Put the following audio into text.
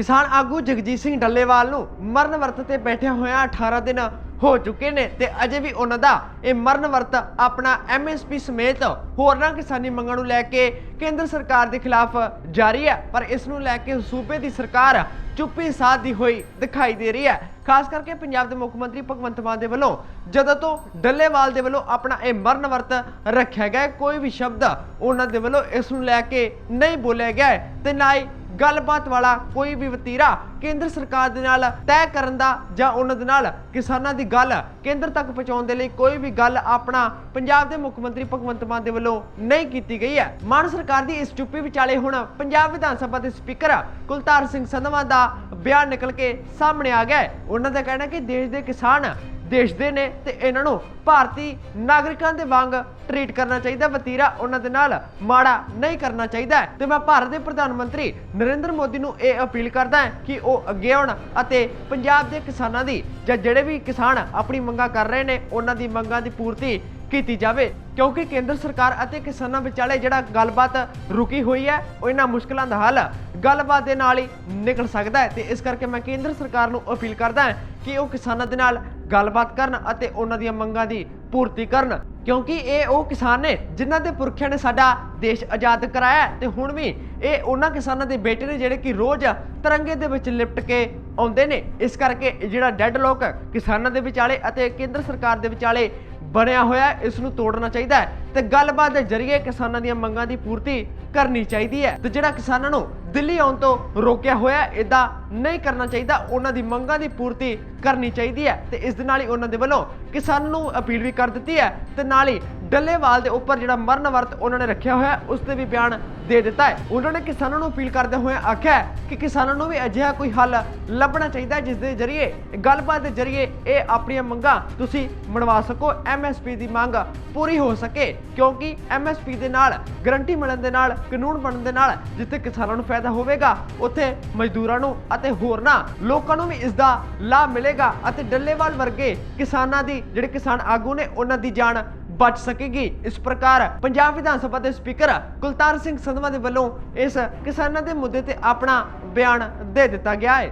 ਕਿਸਾਨ ਆਗੂ ਜਗਜੀਤ ਸਿੰਘ ਡੱਲੇਵਾਲ ਨੂੰ ਮਰਨ ਵਰਤ ਤੇ ਬੈਠਿਆ ਹੋਇਆ 18 ਦਿਨ ਹੋ ਚੁੱਕੇ ਨੇ ਤੇ ਅਜੇ ਵੀ ਉਹਨਾਂ ਦਾ ਇਹ ਮਰਨ ਵਰਤ ਆਪਣਾ ਐਮਐਸਪੀ ਸਮੇਤ ਹੋਰਨਾਂ ਕਿਸਾਨੀ ਮੰਗਾਂ ਨੂੰ ਲੈ ਕੇ ਕੇਂਦਰ ਸਰਕਾਰ ਦੇ ਖਿਲਾਫ ਜਾਰੀ ਹੈ। ਪਰ ਇਸ ਨੂੰ ਲੈ ਕੇ ਸੂਬੇ ਦੀ ਸਰਕਾਰ ਚੁੱਪੀ ਸਾਧਦੀ ਹੋਈ ਦਿਖਾਈ ਦੇ ਰਹੀ ਹੈ। ਖਾਸ ਕਰਕੇ ਪੰਜਾਬ ਦੇ ਮੁੱਖ ਮੰਤਰੀ ਭਗਵੰਤ ਮਾਨ ਦੇ ਵੱਲੋਂ ਜਦੋਂ ਤੋਂ ਡੱਲੇਵਾਲ ਦੇ ਵੱਲੋਂ ਆਪਣਾ ਇਹ ਮਰਨ ਵਰਤ ਰੱਖਿਆ ਗਿਆ ਕੋਈ ਵੀ ਸ਼ਬਦ ਉਹਨਾਂ ਦੇ ਵੱਲੋਂ ਇਸ ਨੂੰ ਲੈ ਕੇ ਨਹੀਂ ਬੋਲਿਆ ਗਿਆ ਹੈ ਤੇ ਨਾ ਹੀ ਗੱਲਬਾਤ ਵਾਲਾ ਕੋਈ ਵੀ ਵਤੀਰਾ ਕੇਂਦਰ ਸਰਕਾਰ ਦੇ ਨਾਲ ਤੈਅ ਕਰਨ ਦਾ ਜਾਂ ਉਹਨਾਂ ਦੇ ਨਾਲ ਕਿਸਾਨਾਂ ਦੀ ਗੱਲ ਕੇਂਦਰ ਤੱਕ ਪਹੁੰਚਾਉਣ ਦੇ ਲਈ ਕੋਈ ਵੀ ਗੱਲ ਆਪਣਾ ਪੰਜਾਬ ਦੇ ਮੁੱਖ ਮੰਤਰੀ ਭਗਵੰਤ ਮਾਨ ਦੇ ਵੱਲੋਂ ਨਹੀਂ ਕੀਤੀ ਗਈ ਹੈ। ਮਾਨ ਸਰਕਾਰ ਦੀ ਇਸ ਚੁੱਪੀ ਵਿਚਾਲੇ ਹੁਣ ਪੰਜਾਬ ਵਿਧਾਨ ਸਭਾ ਦੇ ਸਪੀਕਰ ਕੁਲਤਾਰ ਸਿੰਘ ਸੰਧਵਾ ਦਾ ਬਿਆਨ ਨਿਕਲ ਕੇ ਸਾਹਮਣੇ ਆ ਗਿਆ ਹੈ। ਉਹਨਾਂ ਦਾ ਕਹਿਣਾ ਕਿ ਦੇਸ਼ ਦੇ ਕਿਸਾਨ ਦੇਸ਼ ਦੇ ਨੇ ਤੇ ਇਹਨਾਂ ਨੂੰ ਭਾਰਤੀ ਨਾਗਰਿਕਾਂ ਦੇ ਵਾਂਗ ਟਰੀਟ ਕਰਨਾ ਚਾਹੀਦਾ। ਵਤੀਰਾ ਉਹਨਾਂ ਦੇ ਨਾਲ ਮਾੜਾ ਨਹੀਂ ਕਰਨਾ ਚਾਹੀਦਾ। ਤੇ ਮੈਂ ਭਾਰਤ ਦੇ ਪ੍ਰਧਾਨ ਮੰਤਰੀ ਨਰਿੰਦਰ ਮੋਦੀ ਨੂੰ ਇਹ ਅਪੀਲ ਕਰਦਾ ਕਿ ਉਹ ਅੱਗੇ ਆਉਣ ਅਤੇ ਪੰਜਾਬ ਦੇ ਕਿਸਾਨਾਂ ਦੀ ਜਾਂ ਜਿਹੜੇ ਵੀ ਕਿਸਾਨ ਆਪਣੀ ਮੰਗਾਂ ਕਰ ਰਹੇ ਨੇ, ਉਹਨਾਂ ਦੀ ਮੰਗਾਂ ਦੀ ਪੂਰਤੀ ਕੀਤੀ ਜਾਵੇ। ਕਿਉਂਕਿ ਕੇਂਦਰ ਸਰਕਾਰ ਅਤੇ ਕਿਸਾਨਾਂ ਵਿਚਾਲੇ ਜਿਹੜਾ ਗੱਲਬਾਤ ਰੁਕੀ ਹੋਈ ਹੈ, ਉਹ ਇਹਨਾਂ ਮੁਸ਼ਕਲਾਂ ਦਾ ਹੱਲ ਗੱਲਬਾਤ ਦੇ ਨਾਲ ਹੀ ਨਿਕਲ ਸਕਦਾ ਹੈ। ਤੇ ਇਸ ਕਰਕੇ ਮੈਂ ਕੇਂਦਰ ਸਰਕਾਰ ਨੂੰ ਅਪੀਲ ਕਰਦਾ ਹਾਂ ਕਿ ਉਹ ਕਿਸਾਨਾਂ ਦੇ ਨਾਲ ਗੱਲਬਾਤ ਕਰਨ ਅਤੇ ਉਹਨਾਂ ਦੀਆਂ ਮੰਗਾਂ ਦੀ ਪੂਰਤੀ ਕਰਨ। ਕਿਉਂਕਿ ਇਹ ਉਹ ਕਿਸਾਨ ਨੇ ਜਿਨ੍ਹਾਂ ਦੇ ਪੁਰਖਿਆਂ ਨੇ ਸਾਡਾ ਦੇਸ਼ ਆਜ਼ਾਦ ਕਰਾਇਆ ਹੈ ਤੇ ਹੁਣ ਵੀ ਇਹ ਉਹਨਾਂ ਕਿਸਾਨਾਂ ਦੇ ਬੇਟੇ ਨੇ ਜਿਹੜੇ ਕਿ ਰੋਜ਼ ਤਿਰੰਗੇ ਦੇ ਵਿੱਚ ਲਿਪਟ ਕੇ ਆਉਂਦੇ ਨੇ। ਇਸ ਕਰਕੇ ਜਿਹੜਾ ਡੈਡ ਲੋਕ ਕਿਸਾਨਾਂ ਦੇ ਵਿਚਾਲੇ ਅਤੇ ਕੇਂਦਰ ਸਰਕਾਰ ਦੇ ਵਿਚਾਲੇ ਬਣਿਆ ਹੋਇਆ ਹੈ, ਇਸ ਨੂੰ ਤੋੜਨਾ ਚਾਹੀਦਾ ਹੈ ਤੇ ਗੱਲਬਾਤ ਦੇ ਜ਼ਰੀਏ ਕਿਸਾਨਾਂ ਦੀਆਂ ਮੰਗਾਂ ਦੀ ਪੂਰਤੀ ਕਰਨੀ ਚਾਹੀਦੀ ਹੈ। ਤੇ ਜਿਹੜਾ ਕਿਸਾਨਾਂ ਨੂੰ ਦਿੱਲੀ ਆਉਣ ਤੋਂ ਰੋਕਿਆ ਹੋਇਆ ਇਦਾਂ ਨਹੀਂ ਕਰਨਾ ਚਾਹੀਦਾ ਉਹਨਾਂ ਦੀ ਮੰਗਾਂ ਦੀ ਪੂਰਤੀ ਕਰਨੀ ਚਾਹੀਦੀ ਹੈ ਤੇ ਇਸ ਦੇ ਨਾਲ ਹੀ ਉਹਨਾਂ ਦੇ ਵੱਲੋਂ ਕਿਸਾਨਾਂ ਨੂੰ ਅਪੀਲ ਵੀ ਕਰ ਦਿੱਤੀ ਹੈ ਤੇ ਨਾਲ ਹੀ ਡੱਲੇਵਾਲ ਦੇ ਉੱਪਰ ਜਿਹੜਾ ਮਰਨ ਵਰਤ ਉਹਨਾਂ ਨੇ ਰੱਖਿਆ ਹੋਇਆ, ਉਸ ਤੇ ਵੀ ਬਿਆਨ ਦੇ ਦਿੱਤਾ ਹੈ। ਉਹਨਾਂ ਨੇ ਕਿਸਾਨਾਂ ਨੂੰ ਅਪੀਲ ਕਰਦੇ ਹੋਏ ਆਖਿਆ ਕਿ ਕਿਸਾਨਾਂ ਨੂੰ ਵੀ ਅਜਿਹਾ ਕੋਈ ਹੱਲ ਲੱਭਣਾ ਚਾਹੀਦਾ ਹੈ, ਜਿਸ ਦੇ ਜ਼ਰੀਏ, ਗੱਲਬਾਤ ਦੇ ਜ਼ਰੀਏ ਇਹ ਆਪਣੀਆਂ ਮੰਗਾਂ ਤੁਸੀਂ ਮਨਵਾ ਸਕੋ। ਐਮਐਸਪੀ ਦੀ ਮੰਗ ਪੂਰੀ ਹੋ ਸਕੇ, ਕਿਉਂਕਿ ਐਮਐਸਪੀ ਦੇ ਨਾਲ, ਗਰੰਟੀ ਮਿਲਣ ਦੇ ਨਾਲ, ਕਾਨੂੰਨ ਬਣਨ ਦੇ ਨਾਲ ਜਿੱਥੇ ਕਿਸਾਨਾਂ ਨੂੰ ਫਾਇਦਾ ਹੋਵੇਗਾ, ਉੱਥੇ ਮਜ਼ਦੂਰਾਂ ਨੂੰ ਅਤੇ ਹੋਰਨਾਂ ਲੋਕਾਂ ਨੂੰ ਵੀ ਇਸ ਦਾ ਲਾਭ ਮਿਲੇਗਾ ਅਤੇ ਡੱਲੇਵਾਲ ਵਰਗੇ ਕਿਸਾਨਾਂ ਦੀ, ਜਿਹੜੇ ਕਿਸਾਨ ਆਗੂ ਨੇ, ਉਹਨਾਂ ਦੀ ਜਾਨ ਬਚ ਸਕੇਗੀ। ਇਸ ਪ੍ਰਕਾਰ ਪੰਜਾਬ ਵਿਧਾਨ ਸਭਾ ਦੇ ਸਪੀਕਰ ਕੁਲਤਾਰ ਸਿੰਘ ਸੰਧਵਾ ਦੇ ਵੱਲੋਂ ਇਸ ਕਿਸਾਨਾਂ ਦੇ ਮੁੱਦੇ ਤੇ ਆਪਣਾ ਬਿਆਨ ਦੇ ਦਿੱਤਾ ਗਿਆ ਹੈ।